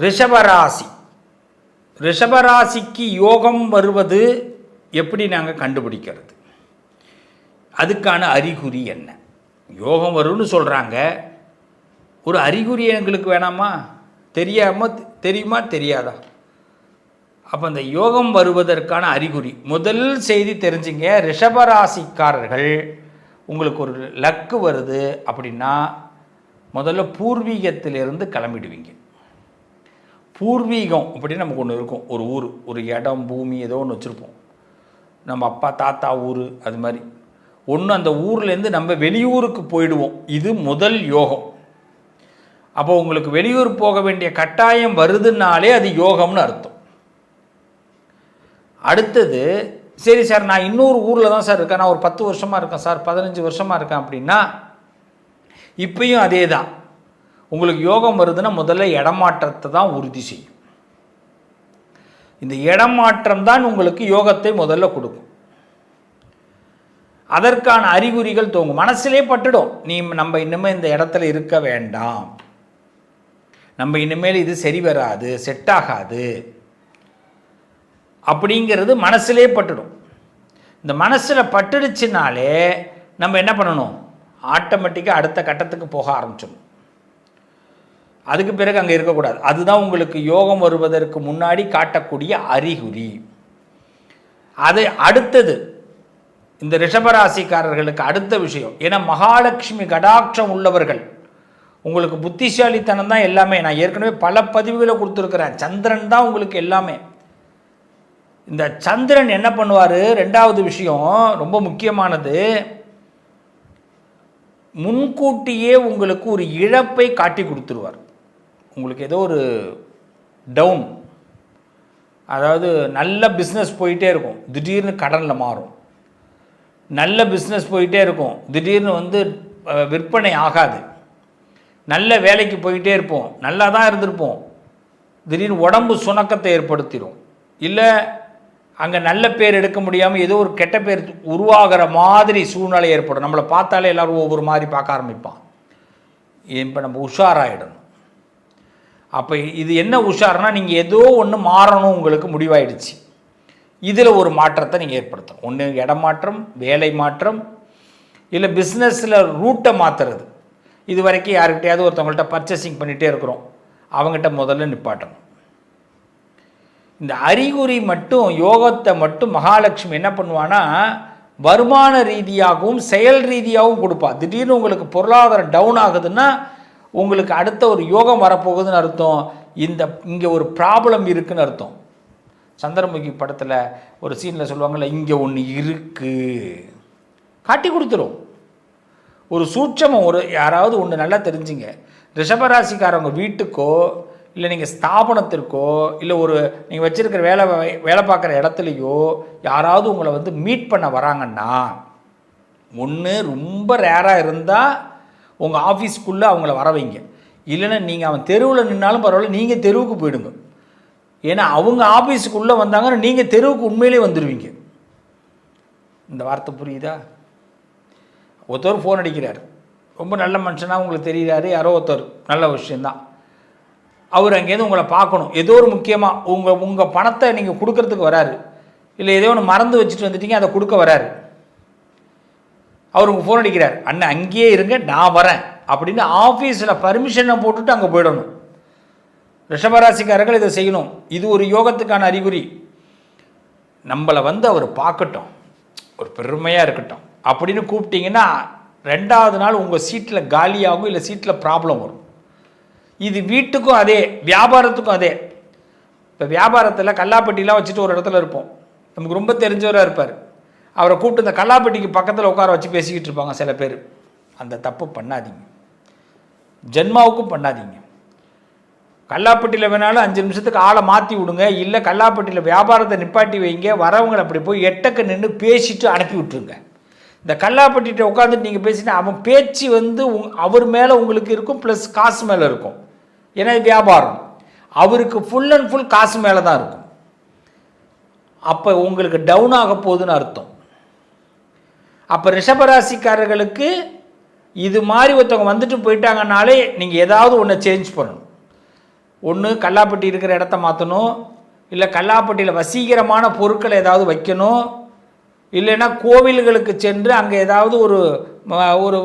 ரிஷபராசி. ரிஷபராசிக்கு யோகம் வருவது எப்படி நாங்கள் கண்டுபிடிக்கிறது? அதுக்கான அறிகுறி என்ன? யோகம் வரும்னு சொல்கிறாங்க ஒரு அறிகுறி எங்களுக்கு வேணாமா? தெரியாமல் தெரியுமா? தெரியாதா? அப்போ அந்த யோகம் வருவதற்கான அறிகுறி. முதல் செய்தி தெரிஞ்சுங்க. ரிஷபராசிக்காரர்கள் உங்களுக்கு ஒரு லக்கு வருது அப்படின்னா முதல்ல பூர்வீகத்திலிருந்து கிளம்பிடுவீங்க. பூர்வீகம் அப்படின்னு நமக்கு ஒன்று இருக்கும். ஒரு ஊர் ஒரு இடம் பூமி ஏதோ ஒன்று வச்சுருப்போம். நம்ம அப்பா தாத்தா ஊர் அது மாதிரி. ஒன்று அந்த ஊர்லேருந்து நம்ம வெளியூருக்கு போயிடுவோம். இது முதல் யோகம். அப்போ உங்களுக்கு வெளியூர் போக வேண்டிய கட்டாயம் வருதுன்னாலே அது யோகம்னு அர்த்தம். அடுத்தது சரி சார் நான் இன்னொரு ஊரில் தான் சார் இருக்கேன். நான் ஒரு பத்து வருஷமாக இருக்கேன் சார் பதினஞ்சு வருஷமாக இருக்கேன் அப்படின்னா இப்பயும் அதே தான் உங்களுக்கு யோகம் வருதுன்னா முதல்ல இடமாற்றத்தை தான் உறுதி செய்யும். இந்த இடமாற்றம் தான் உங்களுக்கு யோகத்தை முதல்ல கொடுக்கும். அதற்கான அறிகுறிகள் தோங்கும். மனசிலே பட்டுடும். நீ நம்ம இனிமேல் இந்த இடத்துல இருக்க வேண்டாம். நம்ம இனிமேல் இது சரி வராது செட் ஆகாது. அப்படிங்கிறது மனசிலே பட்டுடும். இந்த மனசில் பட்டுடுச்சுனாலே நம்ம என்ன பண்ணணும்? ஆட்டோமேட்டிக்காக அடுத்த கட்டத்துக்கு போக ஆரம்பிச்சிடணும். அதுக்கு பிறகு அங்கே இருக்கக்கூடாது. அதுதான் உங்களுக்கு யோகம் வருவதற்கு முன்னாடி காட்டக்கூடிய அறிகுறி. அது அடுத்தது இந்த ரிஷபராசிக்காரர்களுக்கு அடுத்த விஷயம். ஏன்னா மகாலட்சுமி கடாட்சம் உள்ளவர்கள். உங்களுக்கு புத்திசாலித்தனம் தான் எல்லாமே. நான் ஏற்கனவே பல பதிவுகளை கொடுத்துருக்குறேன். சந்திரன் தான் உங்களுக்கு எல்லாமே. இந்த சந்திரன் என்ன பண்ணுவார்? ரெண்டாவது விஷயம் ரொம்ப முக்கியமானது முன்கூட்டியே உங்களுக்கு ஒரு இழப்பை காட்டி கொடுத்துருவார். உங்களுக்கு ஏதோ ஒரு டவுன் அதாவது நல்ல பிஸ்னஸ் போயிட்டே இருக்கும். திடீர்னு கடனில் மாறும். நல்ல பிஸ்னஸ் போயிட்டே இருக்கும். திடீர்னு வந்து விற்பனை ஆகாது. நல்ல வேலைக்கு போயிட்டே இருப்போம். நல்லா தான் இருந்திருப்போம். திடீர்னு உடம்பு சுணக்கத்தை ஏற்படுத்திடும் இல்லை அங்கே நல்ல பேர் எடுக்க முடியாமல் ஏதோ ஒரு கெட்ட பேர் உருவாகிற மாதிரி சூழ்நிலை ஏற்படும். நம்மளை பார்த்தாலே எல்லோரும் ஒவ்வொரு மாதிரி பார்க்க ஆரம்பிப்பான். இப்போ நம்ம உஷாராகிடணும் அப்போ இது என்ன உஷார்னா நீங்கள் ஏதோ ஒன்று மாறணும் உங்களுக்கு முடிவாயிடுச்சு. இதில் ஒரு மாற்றத்தை நீங்கள் ஏற்படுத்தணும். ஒன்று இடமாற்றம் வேலை மாற்றம் இல்லை பிஸ்னஸில் ரூட்டை மாற்றுறது இது வரைக்கும் யாருக்கிட்டையாவது ஒருத்தவங்கள்ட்ட பர்ச்சேசிங் பண்ணிகிட்டே இருக்கிறோம். அவங்ககிட்ட முதல்ல நிப்பாட்டணும். இந்த அறிகுறி மட்டும் யோகத்தை மட்டும் மகாலட்சுமி என்ன பண்ணுவான்னா வருமான ரீதியாகவும் செயல் ரீதியாகவும் கொடுப்பா. திடீர்னு உங்களுக்கு பொருளாதாரம் டவுன் ஆகுதுன்னா உங்களுக்கு அடுத்த ஒரு யோகம் வரப்போகுதுன்னு அர்த்தம். இந்த இங்கே ஒரு ப்ராப்ளம் இருக்குன்னு அர்த்தம். சந்திரமுகி படத்தில் ஒரு சீனில் சொல்லுவாங்கள்ல இங்கே ஒன்று இருக்குது காட்டி கொடுத்துரும். ஒரு சூட்சமம் ஒரு யாராவது ஒன்று நல்லா தெரிஞ்சுங்க. ரிஷபராசிக்காரவங்க வீட்டுக்கோ இல்லை நீங்கள் ஸ்தாபனத்திற்கோ இல்லை ஒரு நீங்கள் வச்சுருக்கிற வேலை வேலை பார்க்குற இடத்துலையோ யாராவது உங்களை வந்து மீட் பண்ண வராங்கன்னா ஒன்று ரொம்ப ரேராக இருந்தால் உங்கள் ஆஃபீஸ்க்குள்ளே அவங்கள வர வைங்க. இல்லைன்னா நீங்கள் அவன் தெருவில் நின்னாலும் பரவாயில்ல நீங்கள் தெருவுக்கு போயிடுங்க. ஏன்னா அவங்க ஆஃபீஸுக்குள்ளே வந்தாங்கன்னா நீங்கள் தெருவுக்கு உண்மையிலே வந்துடுவீங்க இந்த வார்த்தை புரியுதா? ஒருத்தர் ஃபோன் அடிக்கிறார். ரொம்ப நல்ல மனுஷனாக உங்களுக்கு தெரிகிறாரு யாரோ ஒருத்தர். நல்ல விஷயந்தான் அவர் அங்கேருந்து உங்களை பார்க்கணும். ஏதோ ஒரு முக்கியமாக உங்கள் உங்கள் பணத்தை நீங்கள் கொடுக்கறதுக்கு வராரு. இல்லை ஏதோ ஒன்று மறந்து வச்சுட்டு வந்துட்டீங்க அதை கொடுக்க வராரு. அவர் உங்கள் ஃபோன் அடிக்கிறார். அண்ணன் அங்கேயே இருங்க நான் வரேன். அப்படின்னு ஆஃபீஸில் பர்மிஷனை போட்டுட்டு அங்கே போயிடணும். ரிஷபராசிக்காரர்கள் இதை செய்யணும். இது ஒரு யோகத்துக்கான அறிகுறி. நம்மளை வந்து அவர் பார்க்கட்டும். ஒரு பெருமையாக இருக்கட்டும். அப்படின்னு கூப்பிட்டீங்கன்னா ரெண்டாவது நாள் உங்கள் சீட்டில் காலியாகும் இல்லை சீட்டில் ப்ராப்ளம் வரும். இது வீட்டுக்கும் அதே வியாபாரத்துக்கும் அதே. இப்போ வியாபாரத்தில் கல்லாப்பட்டிலாம் வச்சுட்டு ஒரு இடத்துல இருப்போம். நமக்கு ரொம்ப தெரிஞ்சவராக இருப்பார். அவரை கூப்பிட்டு இந்த கல்லாப்பட்டிக்கு பக்கத்தில் உட்கார வச்சு பேசிக்கிட்டு இருப்பாங்க சில பேர். அந்த தப்பு பண்ணாதீங்க. ஜென்மாவுக்கும் பண்ணாதீங்க. கல்லாப்பட்டியில் வேணாலும் அஞ்சு நிமிஷத்துக்கு ஆளை மாற்றி விடுங்க. இல்லை கல்லாப்பட்டியில் வியாபாரத்தை நிப்பாட்டி வைங்க. வரவங்களை அப்படி போய் எட்டக்க நின்று பேசிட்டு அனுப்பி விட்டுருங்க. இந்த கல்லாப்பட்டிகிட்ட உட்காந்துட்டு நீங்கள் பேசினா அவன் பேச்சு வந்து உங் அவர் மேலே உங்களுக்கு இருக்கும் ப்ளஸ் காசு மேலே இருக்கும். ஏன்னா இது வியாபாரம். அவருக்கு ஃபுல் அண்ட் ஃபுல் காசு மேலே தான் இருக்கும். அப்போ உங்களுக்கு டவுன் ஆக போகுதுன்னு அர்த்தம். அப்போ ரிஷபராசிக்காரர்களுக்கு இது மாதிரி ஒருத்தவங்க வந்துட்டு போயிட்டாங்கனாலே நீங்கள் ஏதாவது ஒன்று சேஞ்ச் பண்ணணும். ஒன்று கல்லாப்பட்டி இருக்கிற இடத்த மாற்றணும் இல்லை கல்லாப்பட்டியில் வசீகரமான பொருட்களை ஏதாவது வைக்கணும். இல்லைன்னா கோவில்களுக்கு சென்று அங்கே ஏதாவது ஒரு ஒரு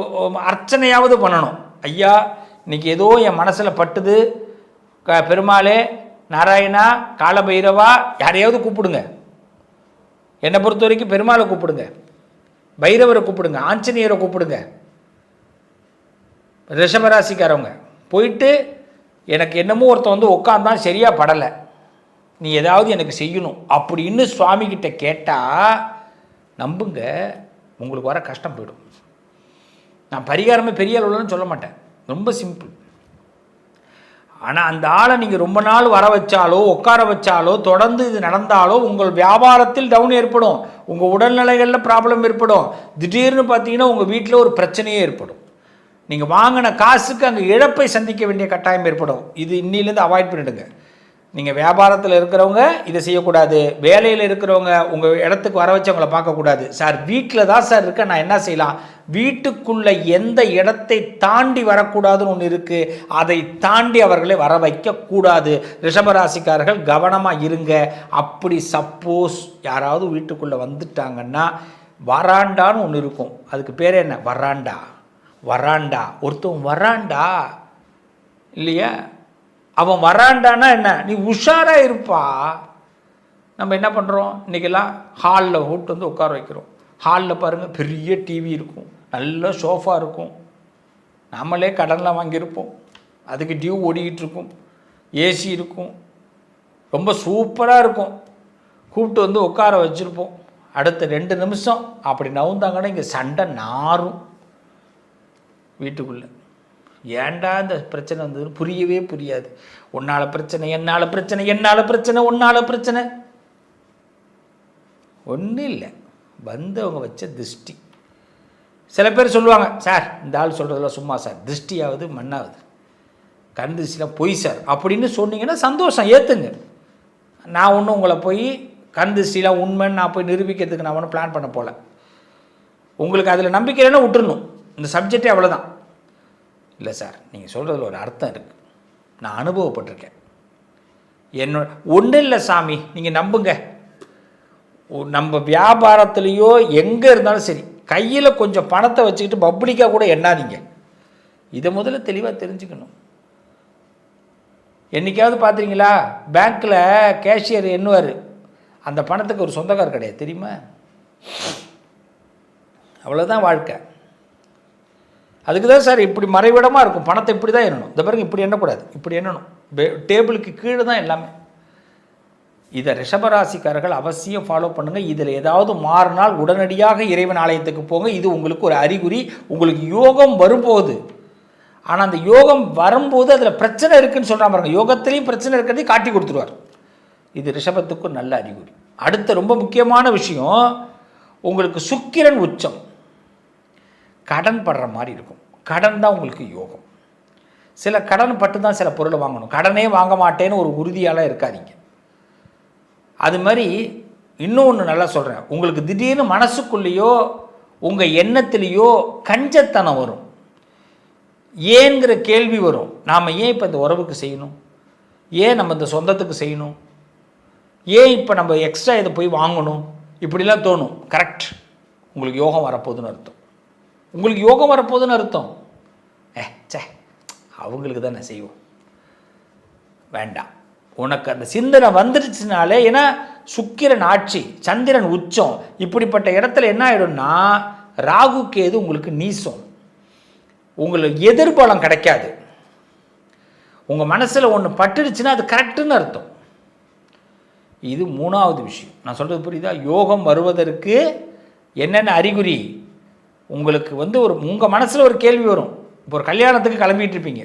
அர்ச்சனையாவது பண்ணணும். ஐயா இன்னைக்கு ஏதோ என் மனசில் பட்டுது. க பெருமாளே நாராயணா காலபைரவா யாரையாவது கூப்பிடுங்க. என்னை பொறுத்த வரைக்கும் பெருமாளை கூப்பிடுங்க. பைரவரை கூப்பிடுங்க ஆஞ்சநேயரை கூப்பிடுங்க. ரிஷபராசிக்காரவங்க போயிட்டு எனக்கு என்னமோ ஒருத்தன் வந்து உட்காந்தான் சரியாக படலை. நீ ஏதாவது எனக்கு செய்யணும் அப்படின்னு சுவாமிகிட்ட கேட்டால் நம்புங்க உங்களுக்கு வர கஷ்டம் போயிடும். நான் பரிகாரமே பெரிய அளவுலன்னு சொல்ல மாட்டேன். ரொம்ப சிம்பிள் ஆனால் அந்த ஆளை நீங்கள் ரொம்ப நாள் வர வச்சாலோ உட்கார வச்சாலோ தொடர்ந்து இது நடந்தாலோ உங்கள் வியாபாரத்தில் டவுன் ஏற்படும். உங்கள் உடல்நிலைகளில் ப்ராப்ளம் ஏற்படும். திடீர்னு பார்த்தீங்கன்னா உங்கள் வீட்டில் ஒரு பிரச்சனையே ஏற்படும். நீங்கள் வாங்கின காசுக்கு அங்கே இழப்பை சந்திக்க வேண்டிய கட்டாயம் ஏற்படும். இது இன்னிலேருந்து அவாய்ட் பண்ணிடுங்க. நீங்கள் வியாபாரத்தில் இருக்கிறவங்க இதை செய்யக்கூடாது. வேலையில் இருக்கிறவங்க உங்கள் இடத்துக்கு வர வச்சவங்கள பார்க்கக்கூடாது. சார் வீட்டில் தான் சார் இருக்க நான் என்ன செய்யலாம்? வீட்டுக்குள்ள எந்த இடத்தை தாண்டி வரக்கூடாதுன்னு ஒன்று இருக்குது அதை தாண்டி அவர்களை வர வைக்கக்கூடாது. ரிஷபராசிக்காரர்கள் கவனமாக இருங்க. அப்படி சப்போஸ் யாராவது வீட்டுக்குள்ளே வந்துட்டாங்கன்னா வராண்டான்னு ஒன்று இருக்கும். அதுக்கு பேர் என்ன? வராண்டா. வராண்டா. ஒருத்தவங்க வராண்டா? இல்லையா? அவன் வராண்டானா என்ன? நீ உஷாராக இருப்பா. நம்ம என்ன பண்ணுறோம் இன்றைக்கெல்லாம் ஹாலில் கூப்பிட்டு வந்து உட்கார வைக்கிறோம். ஹாலில் பாருங்கள் பெரிய டிவி இருக்கும். நல்ல சோஃபா இருக்கும். நம்மளே கடனில் வாங்கியிருப்போம். அதுக்கு டியூ ஓடிக்கிட்டு இருக்கும். ஏசி இருக்கும். ரொம்ப சூப்பராக இருக்கும். கூப்பிட்டு வந்து உட்கார வச்சுருப்போம். அடுத்த ரெண்டு நிமிஷம் அப்படி நவுந்தாங்கன்னா இங்கே சண்டை நாரும். வீட்டுக்குள்ளே. ஏன்டா இந்த பிரச்சனை வந்தது புரியவே புரியாது. உன்னால பிரச்சனை என்னால் பிரச்சனை என்னால் பிரச்சனை உன்னால பிரச்சனை. ஒன்றும் இல்லை. வந்தவங்க வச்ச திருஷ்டி. சில பேர் சொல்லுவாங்க சார் இந்த ஆள் சொல்கிறதெல்லாம் சும்மா சார். திருஷ்டியாவது மண்ணாவது. கண் திருஷ்டிலாம் பொய் சார். அப்படின்னு சொன்னீங்கன்னா சந்தோஷம் ஏற்றுங்க நான் ஒன்றும் உங்களை போய் கண் திருஷ்டிலாம் உண்மைன்னு நான் போய் நிரூபிக்கிறதுக்கு நான் ஒன்றும் பிளான் பண்ண போகல உங்களுக்கு அதில் நம்பிக்கை இல்லைன்னா விட்டுறணும். இந்த சப்ஜெக்டே அவ்வளோதான் இல்லை சார் நீங்கள் சொல்கிறதுல ஒரு அர்த்தம் இருக்குது நான் அனுபவப்பட்டிருக்கேன். என்னோட ஒன்றும் இல்லை சாமி நீங்கள் நம்புங்க. ஒ- நம்ம வியாபாரத்துலேயோ எங்கே இருந்தாலும் சரி கையில் கொஞ்சம் பணத்தை வச்சுக்கிட்டு பப்ளிக்காக கூட எண்ணாதீங்க. இதை முதல்ல தெளிவாக தெரிஞ்சுக்கணும். என்னைக்காவது பார்த்துறீங்களா பேங்க்கில் கேஷியர் எண்ணுவார். அந்த பணத்துக்கு ஒரு சொந்தக்கார் கிடையாது தெரியுமா? அவ்வளோதான் வாழ்க்கை. அதுக்கு தான் சார் இப்படி மறைவிடமாக இருக்கும். பணத்தை இப்படி தான் எண்ணணும். இந்த பாருங்க இப்படி எண்ணக்கூடாது. இப்படி எண்ணணும். டேபிளுக்கு கீழே தான் எல்லாமே. இதை ரிஷபராசிக்காரர்கள் அவசியம் ஃபாலோ பண்ணுங்கள் இதில் ஏதாவது மாறினால் உடனடியாக இறைவன் ஆலயத்துக்கு போங்க. இது உங்களுக்கு ஒரு அறிகுறி. உங்களுக்கு யோகம் வரும்போது. ஆனால் அந்த யோகம் வரும்போது அதில் பிரச்சனை இருக்குன்னு சொல்கிறான் பாருங்க. யோகத்திலையும் பிரச்சனை இருக்கிறதையும் காட்டி கொடுத்துருவார். இது ரிஷபத்துக்கும் நல்ல அறிகுறி. அடுத்த ரொம்ப முக்கியமான விஷயம் உங்களுக்கு சுக்கிரன் உச்சம். கடன் படுற மாதிரி இருக்கும். கடன் தான் உங்களுக்கு யோகம். சில கடன் பட்டு தான் சில பொருளை வாங்கணும். கடனே வாங்க மாட்டேன்னு ஒரு உறுதியால் இருக்காதீங்க. அது மாதிரி இன்னொன்று நல்லா சொல்கிறேன் உங்களுக்கு திடீர்னு மனசுக்குள்ளேயோ உங்கள் எண்ணத்துலேயோ கஞ்சத்தனம் வரும். ஏங்கிற கேள்வி வரும். நாம் ஏன் இப்போ இந்த உறவுக்கு செய்யணும்? ஏன் நம்ம இந்த சொந்தத்துக்கு செய்யணும்? ஏன் இப்போ நம்ம எக்ஸ்ட்ரா இதை போய் வாங்கணும்? இப்படிலாம் தோணும். கரெக்ட் உங்களுக்கு யோகம் வரப்போகுதுன்னு அர்த்தம். உங்களுக்கு யோகம் வரப்போகுதுன்னு அர்த்தம். ஏ சே அவங்களுக்கு தானே செய்வோம். வேண்டாம். உனக்கு அந்த சிந்தனை வந்துடுச்சுனாலே ஏன்னா சுக்கிரன் ஆட்சி சந்திரன் உச்சம் இப்படிப்பட்ட இடத்துல என்ன ஆயிடும்னா ராகு கேது உங்களுக்கு நீசம். உங்களுக்கு எதிர்பலம் கிடைக்காது. உங்கள் மனசில் ஒன்று பட்டுடுச்சுன்னா அது கரெக்டுன்னு அர்த்தம். இது மூணாவது விஷயம். நான் சொல்கிறது புரியுதா? யோகம் வருவதற்கு என்னென்ன அறிகுறி? உங்களுக்கு வந்து ஒரு உங்கள் மனசில் ஒரு கேள்வி வரும். இப்போ ஒரு கல்யாணத்துக்கு கிளம்பிட்டு இருப்பீங்க.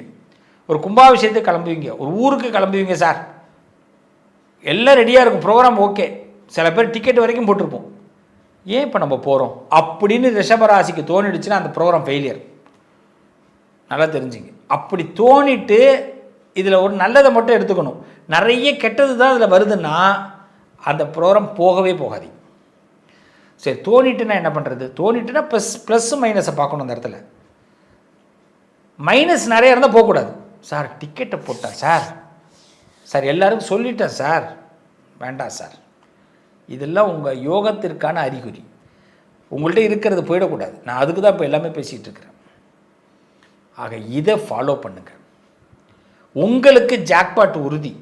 ஒரு கும்பாபிஷேகத்துக்கு கிளம்புவீங்க. ஒரு ஊருக்கு கிளம்புவீங்க சார் எல்லாம் ரெடியாக இருக்கும். ப்ரோக்ராம் ஓகே சில பேர் டிக்கெட் வரைக்கும் போட்டிருப்போம். ஏன் இப்போ நம்ம போகிறோம் அப்படின்னு ரிஷபராசிக்கு தோணிடுச்சுன்னா அந்த ப்ரோக்ராம் ஃபெயிலியர் நல்லா தெரிஞ்சுங்க. அப்படி தோணிட்டு இதில் ஒரு நல்லதை மட்டும் எடுத்துக்கணும். நிறைய கெட்டது தான் இதில் வருதுன்னா அந்த ப்ரோக்ராம் போகவே போகாதீங்க. சரி தோணிட்டுனா என்ன பண்ணுறது தோணிட்டுனா ப்ளஸ் ப்ளஸ் மைனஸை பார்க்கணும் அந்த இடத்துல. மைனஸ் நிறையா இருந்தால் போகக்கூடாது. சார் டிக்கெட்டை போட்டேன் சார். சார் எல்லாருக்கும் சொல்லிட்டேன் சார். வேண்டாம் சார். இதெல்லாம் உங்கள் யோகத்திற்கான அறிகுறி. உங்கள்கிட்ட இருக்கிறது போயிடக்கூடாது. நான் அதுக்கு தான் இப்போ எல்லாமே பேசிகிட்டு இருக்கிறேன். ஆக இதை ஃபாலோ பண்ணுங்கள் உங்களுக்கு ஜாக்பாட் உறுதி.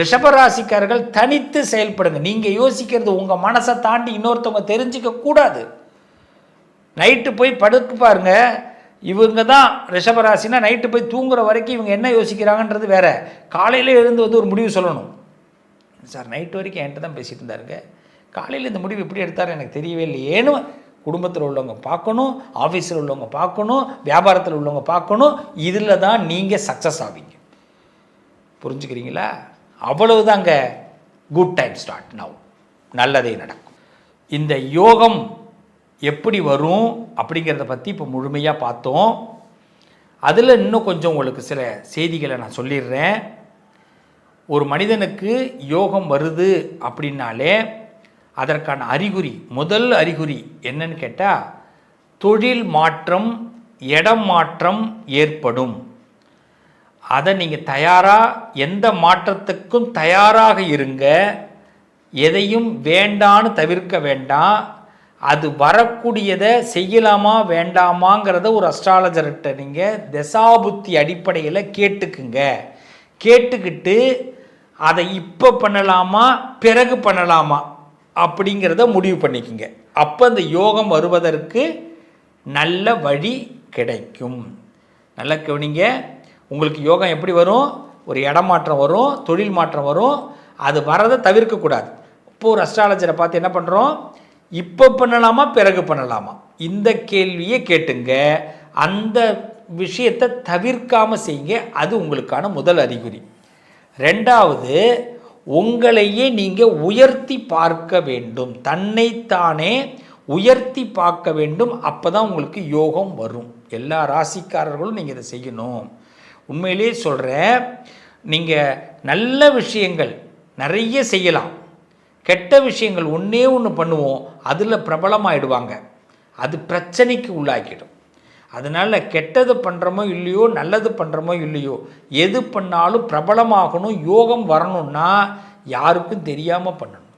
ரிஷபராசிக்காரர்கள் தனித்து செயல்படுங்க. நீங்கள் யோசிக்கிறது உங்கள் மனசை தாண்டி இன்னொருத்தவங்க தெரிஞ்சிக்க கூடாது. நைட்டு போய் படுத்து பாருங்க. இவங்க தான் ரிஷபராசினா நைட்டு போய் தூங்குற வரைக்கும் இவங்க என்ன யோசிக்கிறாங்கன்றது வேற. காலையில் எழுந்து வந்து ஒரு முடிவு சொல்லணும். சார் நைட்டு வரைக்கும் என்கிட்ட தான் பேசிட்டு இருந்தாருங்க. காலையில் இந்த முடிவு எப்படி எடுத்தார் எனக்கு தெரியவே இல்லையேன்னு குடும்பத்தில் உள்ளவங்க பார்க்கணும் ஆஃபீஸில் உள்ளவங்க பார்க்கணும் வியாபாரத்தில் உள்ளவங்க பார்க்கணும். இதில் தான் நீங்கள் சக்ஸஸ் ஆவீங்க. புரிஞ்சுக்கிறீங்களா? அவ்வளவுதாங்க குட் டைம் ஸ்டார்ட் நவ் நல்லதே நடக்கும். இந்த யோகம் எப்படி வரும் அப்படிங்கிறத பற்றி இப்போ முழுமையாக பார்த்தோம். அதில் இன்னும் கொஞ்சம் உங்களுக்கு சில செய்திகளை நான் சொல்லிடுறேன். ஒரு மனிதனுக்கு யோகம் வருது அப்படின்னாலே அதற்கான அறிகுறி முதல் அறிகுறி என்னன்னு கேட்டால் தொழில் மாற்றம் இடம் மாற்றம் ஏற்படும். அதை நீங்கள் தயாராக எந்த மாற்றத்துக்கும் தயாராக இருங்க. எதையும் வேண்டான்னு தவிர்க்க வேண்டாம். அது வரக்கூடியதை செய்யலாமா வேண்டாமாங்கிறத ஒரு அஸ்ட்ராலஜர்கிட்ட நீங்கள் தசாபுத்தி அடிப்படையில் கேட்டுக்குங்க. கேட்டுக்கிட்டு அதை இப்போ பண்ணலாமா பிறகு பண்ணலாமா அப்படிங்கிறத முடிவு பண்ணிக்கோங்க. அப்போ அந்த யோகம் வருவதற்கு நல்ல வழி கிடைக்கும். நல்லா கவனிங்க. உங்களுக்கு யோகம் எப்படி வரும்? ஒரு இடம் மாற்றம் வரும் தொழில் மாற்றம் வரும். அது வரதை தவிர்க்கக்கூடாது இப்போ ஒரு அஸ்ட்ராலஜரை பார்த்து என்ன பண்ணுறோம் இப்போ பண்ணலாமா பிறகு பண்ணலாமா? இந்த கேள்வியை கேட்டுங்க. அந்த விஷயத்தை தவிர்க்காமல் செய்யுங்க. அது உங்களுக்கான முதல் அறிகுறி. ரெண்டாவது உங்களையே நீங்கள் உயர்த்தி பார்க்க வேண்டும். தன்னைத்தானே உயர்த்தி பார்க்க வேண்டும். அப்போ தான் உங்களுக்கு யோகம் வரும். எல்லா ராசிக்காரர்களும் நீங்கள் இதை செய்யணும். உண்மையிலேயே சொல்கிறேன் நீங்கள் நல்ல விஷயங்கள் நிறைய செய்யலாம். கெட்ட விஷயங்கள் ஒன்றே ஒன்று பண்ணுவோம் அதில் பிரபலமாகிடுவாங்க அது பிரச்சனைக்கு உள்ளாக்கிடும். அதனால் கெட்டது பண்ணுறோமோ இல்லையோ நல்லது பண்ணுறோமோ இல்லையோ எது பண்ணாலும் பிரபலமாகணும் யோகம் வரணும்னா யாருக்கும் தெரியாமல் பண்ணணும்.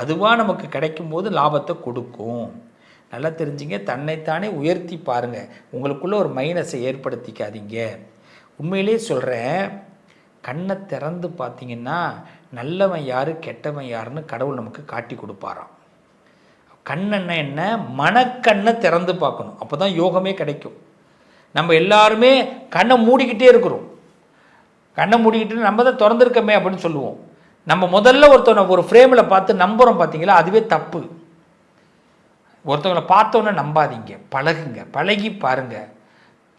அதுவாக நமக்கு கிடைக்கும்போது லாபத்தை கொடுக்கும். நல்லா தெரிஞ்சுங்க தன்னைத்தானே உயர்த்தி பாருங்கள் உங்களுக்குள்ளே ஒரு மைனஸை ஏற்படுத்திக்காதீங்க. உண்மையிலே சொல்கிறேன் கண்ணை திறந்து பார்த்தீங்கன்னா நல்லவன் யார் கெட்டவன் யாருன்னு கடவுள் நமக்கு காட்டி கொடுப்பாராம். கண்ணென்ன என்ன? மனக்கண்ணை திறந்து பார்க்கணும். அப்போ தான் யோகமே கிடைக்கும். நம்ம எல்லாருமே கண்ணை மூடிக்கிட்டே இருக்கிறோம். கண்ணை மூடிக்கிட்டு நம்ம தான் திறந்துருக்கமே அப்படின்னு சொல்லுவோம். நம்ம முதல்ல ஒருத்தவனை ஒரு ஃப்ரேமில் பார்த்து நம்புகிறோம் பார்த்தீங்களா? அதுவே தப்பு. ஒருத்தவங்களை பார்த்தோன்னே நம்பாதீங்க. பழகுங்க. பழகி பாருங்கள்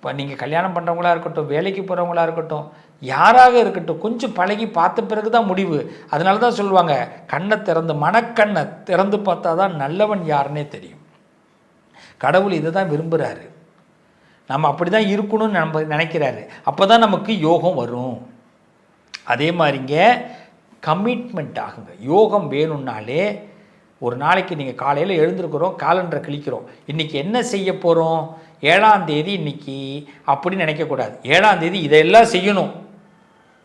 இப்போ நீங்கள் கல்யாணம் பண்ணுறவங்களா இருக்கட்டும் வேலைக்கு போகிறவங்களா இருக்கட்டும் யாராக இருக்கட்டும் கொஞ்சம் பழகி பார்த்த பிறகு தான் முடிவு. அதனால தான் சொல்லுவாங்க கண்ணை திறந்து மனக்கண்ணை திறந்து பார்த்தா தான் நல்லவன் யாருன்னே தெரியும். கடவுள் இதை தான் விரும்புகிறாரு நம்ம அப்படி தான் இருக்கணும்னு நம்ம நினைக்கிறாரு. அப்போ தான் நமக்கு யோகம் வரும். அதே மாதிரிங்க கமிட்மெண்ட் ஆகுங்க. யோகம் வேணும்னாலே ஒரு நாளைக்கு நீங்கள் காலையில் எழுந்திருக்கிறோம் காலண்டரை கிழிக்கிறோம். இன்றைக்கி என்ன செய்ய போகிறோம் ஏழாம் தேதி இன்னைக்கு அப்படின்னு நினைக்கக்கூடாது ஏழாம் தேதி இதெல்லாம் செய்யணும்.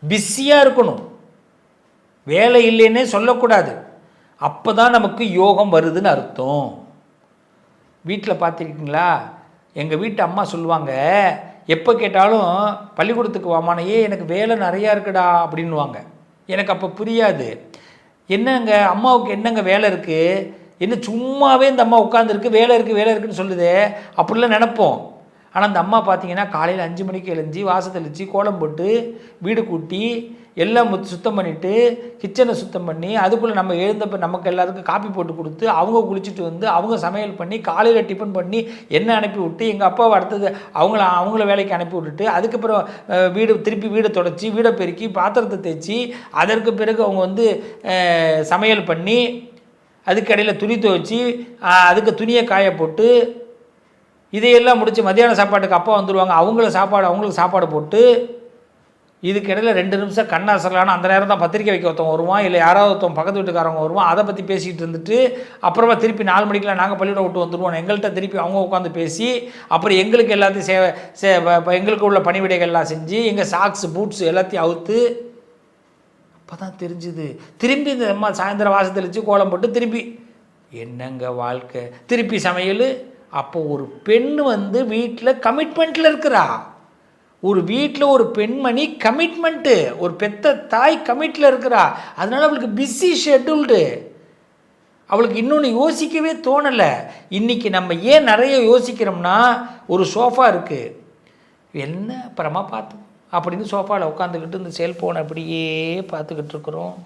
பிஸியாக இருக்கணும். வேலை இல்லைன்னே சொல்லக்கூடாது. அப்போ தான் நமக்கு யோகம் வருதுன்னு அர்த்தம். வீட்டில் பார்த்துருக்கீங்களா? எங்கள் வீட்டு அம்மா சொல்லுவாங்க எப்போ கேட்டாலும் பள்ளிக்கூடத்துக்கு வாமானையே எனக்கு வேலை நிறையா இருக்குடா அப்படின்வாங்க எனக்கு அப்போ புரியாது. என்னங்க அம்மாவுக்கு என்னங்க வேலை இருக்குது என்ன சும்மாவே இந்த அம்மா உட்காந்துருக்கு வேலை இருக்குது வேலை இருக்குன்னு சொல்லுதே. அப்படிலாம் நினப்போம். ஆனால் அந்த அம்மா பார்த்தீங்கன்னா காலையில் அஞ்சு மணிக்கு எழுஞ்சி வாசல் தெளித்து கோலம் போட்டு வீடு கூட்டி எல்லாம் சுத்தம் பண்ணிவிட்டு கிச்சனை சுத்தம் பண்ணி அதுக்குள்ளே நம்ம எழுந்தப்போ நமக்கு எல்லாத்துக்கும் காப்பி போட்டு கொடுத்து அவங்க குளிச்சுட்டு வந்து அவங்க சமையல் பண்ணி காலையில் டிஃபன் பண்ணி என்ன அனுப்பி விட்டு எங்கள் அப்பாவை அடுத்தது அவங்கள அவங்கள வேலைக்கு அனுப்பி விட்டுட்டு அதுக்கப்புறம் வீடு திருப்பி வீடை தொடச்சி வீடை பெருக்கி பாத்திரத்தை தேய்ச்சி அதற்கு பிறகு அவங்க வந்து சமையல் பண்ணி அதுக்கடையில் துணி துவைச்சி அதுக்கு துணியை காய போட்டு இதையெல்லாம் முடித்து மத்தியான சாப்பாட்டுக்கு அப்பா வந்துடுவாங்க அவங்கள சாப்பாடு அவங்களுக்கு சாப்பாடு போட்டு இதுக்கு இடையில ரெண்டு நிமிஷம் கண்ணாசலான அந்த நேரம் தான் பத்திரிக்கை வைக்க ஒருத்தவங்க வருவான் இல்லை யாராவது ஒருத்தவங்க பக்கத்து வீட்டுக்காரவங்க வருவான் அதை பற்றி பேசிகிட்டு இருந்துட்டு அப்புறமா திருப்பி நாலு மணிக்கெலாம் நாங்கள் பள்ளியோட விட்டு வந்துடுவோம் எங்கள்கிட்ட திருப்பி அவங்க உட்காந்து பேசி அப்புறம் எங்களுக்கு எல்லாத்தையும் சேவை சே எங்களுக்கு உள்ள பணிவிடைகள்லாம் செஞ்சு எங்கள் சாக்ஸ் பூட்ஸ் எல்லாத்தையும் அவுத்து அப்போ தான் தெரிஞ்சுது. திரும்பி இந்த அம்மா சாயந்தரம் வாசல் தெளித்து கோலம் போட்டு திருப்பி என்னங்க வாழ்க்கை? திருப்பி சமையல் அப்போ ஒரு பெண் வந்து வீட்டில் கமிட்மெண்ட்டில் இருக்கிறா. ஒரு வீட்டில் ஒரு பெண்மணி கமிட்மெண்ட்டு ஒரு பெத்த தாய் கமிட்டில் இருக்கிறா. அதனால் அவளுக்கு பிஸி ஷெட்யூல்டு அவளுக்கு இன்னொன்று யோசிக்கவே தோணலை. இன்றைக்கி நம்ம ஏன் நிறைய யோசிக்கிறோம்னா ஒரு சோஃபா இருக்குது என்ன? அப்புறமா பார்த்து. அப்படின்னு சோஃபாவில் உட்காந்துக்கிட்டு இந்த செல்ஃபோனை அப்படியே பார்த்துக்கிட்டு இருக்கிறோம்.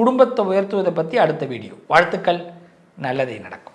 குடும்பத்தை உயர்த்துவதை பற்றி அடுத்த வீடியோ. வாழ்த்துக்கள். நல்லதே நடக்கும்.